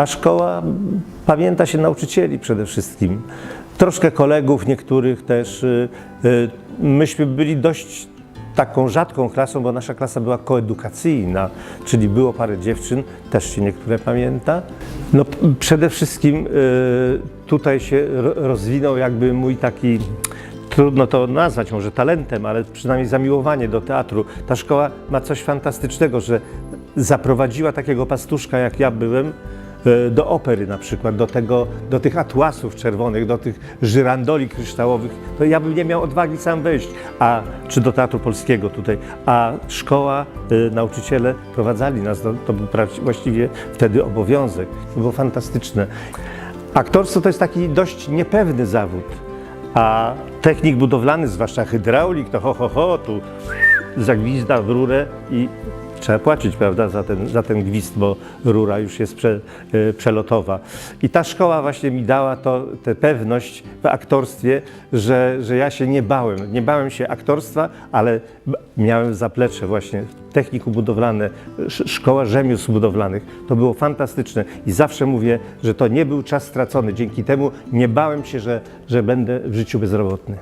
A szkoła pamięta się nauczycieli przede wszystkim. Troszkę kolegów niektórych też. y, y, Myśmy byli dość taką rzadką klasą, bo nasza klasa była koedukacyjna, czyli było parę dziewczyn, też się niektóre pamięta. No przede wszystkim y, tutaj się ro- rozwinął jakby mój taki, trudno to nazwać może talentem, ale przynajmniej zamiłowanie do teatru. Ta szkoła ma coś fantastycznego, że zaprowadziła takiego pastuszka jak ja byłem, do opery na przykład, do, tego, do tych atłasów czerwonych, do tych żyrandoli kryształowych, to ja bym nie miał odwagi sam wejść, a, czy do Teatru Polskiego tutaj, a szkoła, y, nauczyciele prowadzali nas, to, to był właściwie wtedy obowiązek, to było fantastyczne. Aktorstwo to jest taki dość niepewny zawód, a technik budowlany, zwłaszcza hydraulik, to ho, ho, ho, tu zagwizda w rurę i trzeba płacić, prawda, za ten, za ten gwizd, bo rura już jest prze, e, przelotowa. I ta szkoła właśnie mi dała to, tę pewność w aktorstwie, że, że ja się nie bałem. Nie bałem się aktorstwa, ale miałem zaplecze właśnie techniku budowlane, sz- szkoła rzemiosł budowlanych. To było fantastyczne i zawsze mówię, że to nie był czas stracony. Dzięki temu nie bałem się, że, że będę w życiu bezrobotny.